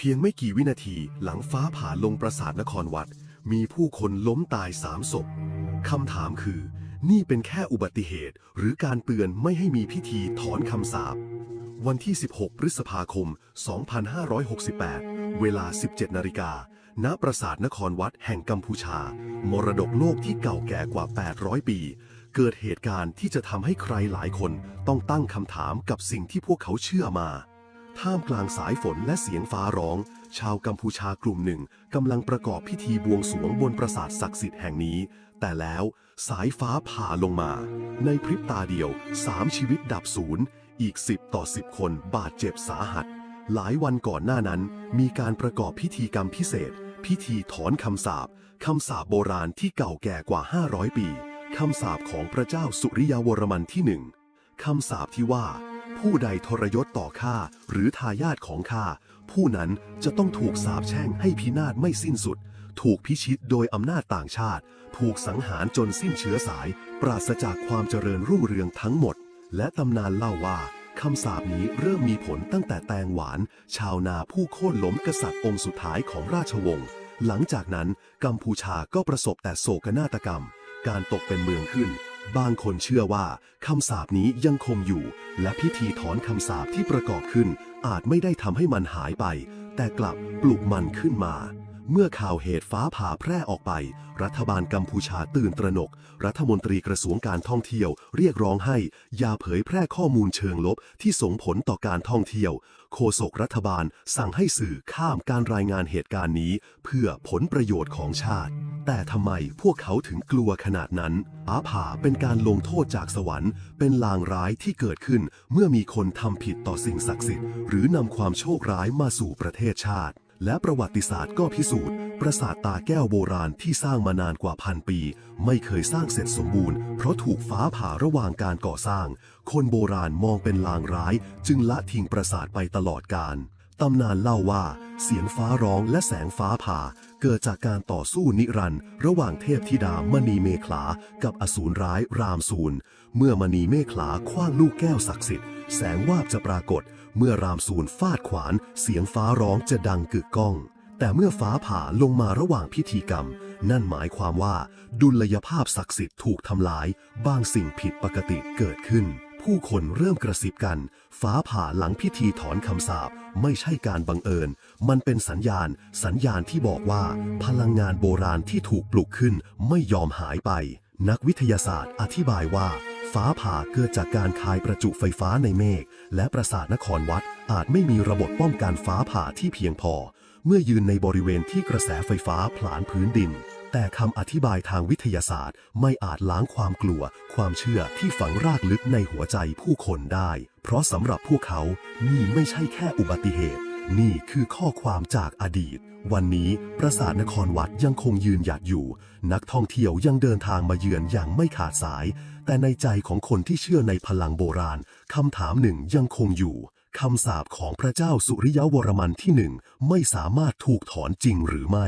พียงไม่กี่วินาทีหลังฟ้าผ่าลงปราสาทนครวัด มีผู้คนล้มตายสามศพคำถามคือ นี่เป็นแค่อุบัติเหตุ หรือการเตือนไม่ให้มีพิธีถอนคำสาปวันที่ 16 พฤษภาคม 2568 เวลา 17 นาฬิกา ณ ปราสาทนครวัดแห่งกัมพูชา มรดกโลกที่เก่าแก่กว่า 800 ปี เกิดเหตุการณ์ที่จะทำให้ใครหลายคนต้องตั้งคำถามกับสิ่งที่พวกเขาเชื่อมา ท่ามกลางสายฝนและเสียงฟ้าร้อง ชาวกัมพูชากลุ่มหนึ่งกำลังประกอบพิธีบวงสรวงบนปราสาทศักดิ์สิทธิ์แห่งนี้ แต่แล้วสายฟ้าผ่าลงมา ในพริบตาเดียวสามชีวิตดับศูนย์อีก 10 ต่อ 10 คนบาดเจ็บสาหัส หลายวันก่อนหน้านั้นมีการประกอบพิธีกรรมพิเศษ พิธีถอนคำสาปคำสาปโบราณที่เก่าแก่กว่า 500 ปีคำสาปของพระเจ้าสุริยาวรมันที่หนึ่งคำสาปที่ว่า ผู้ใดทรยศต่อข้าหรือทายาทของข้าผู้นั้นจะต้องถูกสาปแช่งให้พินาศไม่สิ้นสุด ถูกพิชิตโดยอำนาจต่างชาติ ถูกสังหารจนสิ้นเชื้อสาย ปราศจากความเจริญรุ่งเรืองทั้งหมด และตำนานเล่าว่าคำสาปนี้เริ่มมีผลตั้งแต่แตงหวาน ชาวนาผู้โค่นล้มกษัตริย์องค์สุดท้ายของราชวงศ์หลังจากนั้นกัมพูชาก็ประสบแต่โศกนาฏกรรม การตกเป็นเมืองขึ้น บางคนเชื่อว่าคำสาปนี้ยังคงอยู่ และพิธีถอนคำสาปที่ประกอบขึ้น อาจไม่ได้ทำให้มันหายไป แต่กลับปลุกมันขึ้นมา เมื่อข่าวเหตุฟ้าผ่าแพร่ออกไป รัฐบาลกัมพูชาตื่นตระหนก รัฐมนตรีกระทรวงการท่องเที่ยว เรียกร้องให้ อย่าเผยแพร่ข้อมูลเชิงลบที่ส่งผลต่อการท่องเที่ยว โฆษกรัฐบาลสั่งให้สื่อข้ามการรายงานเหตุการณ์นี้ เพื่อผลประโยชน์ของชาติ แต่ทำไมพวกเขาถึงกลัวขนาดนั้น อาผ่าเป็นการลงโทษจากสวรรค์ เป็นลางร้ายที่เกิดขึ้น เมื่อมีคนทำผิดต่อสิ่งศักดิ์สิทธิ์ หรือนำความโชคร้ายมาสู่ประเทศชาติ และประวัติศาสตร์ก็พิสูจน์ ปราสาทตาแก้วโบราณที่สร้างมานานกว่าพันปี ไม่เคยสร้างเสร็จสมบูรณ์ เพราะถูกฟ้าผ่าระหว่างการก่อสร้าง คนโบราณมองเป็นลางร้าย จึงละทิ้งปราสาทไปตลอดกาล ตำนานเล่าว่า เสียงฟ้าร้องและแสงฟ้าผ่า เกิดจากการต่อสู้นิรันดร์ระหว่างเทพธิดามณีเมขลา กับอสูรร้ายรามสูนเมื่อมณีเมขลาคว้างลูกแก้วศักดิ์สิทธิ์แสงวาบจะปรากฏ เมื่อรามสูนฟาดขวาน เสียงฟ้าร้องจะดังกึกก้อง แต่เมื่อฟ้าผ่าลงมาระหว่างพิธีกรรม นั่นหมายความว่า ดุลยภาพศักดิ์สิทธิ์ถูกทำลาย บางสิ่งผิดปกติเกิดขึ้น ผู้คนเริ่มกระซิบกัน ฟ้าผ่าหลังพิธีถอนคำสาปไม่ใช่การบังเอิญ มันเป็นสัญญาณ สัญญาณที่บอกว่า พลังงานโบราณที่ถูกปลุกขึ้นไม่ยอมหายไป นักวิทยาศาสตร์อธิบายว่า ฟ้าผ่าเกิดจากการคายประจุไฟฟ้าในเมฆและปราสาทนครวัด อาจไม่มีระบบป้องกันฟ้าผ่าที่เพียงพอ เมื่อยืนในบริเวณที่กระแสไฟฟ้าผลาญพื้นดิน แต่คำอธิบายทางวิทยาศาสตร์ไม่อาจล้างความกลัว ความเชื่อที่ฝังรากลึกในหัวใจผู้คนได้ เพราะสำหรับพวกเขา นี่ไม่ใช่แค่อุบัติเหตุ นี่คือข้อความจากอดีต วันนี้ปราสาทนครวัดยังคงยืนหยัดอยู่ นักท่องเที่ยวยังเดินทางมาเยือนอย่างไม่ขาดสาย แต่ในใจของคนที่เชื่อในพลังโบราณคำถามหนึ่งยังคงอยู่คำสาปของพระเจ้าสุริยวรมันที่หนึ่งไม่สามารถถูกถอนจริงหรือไม่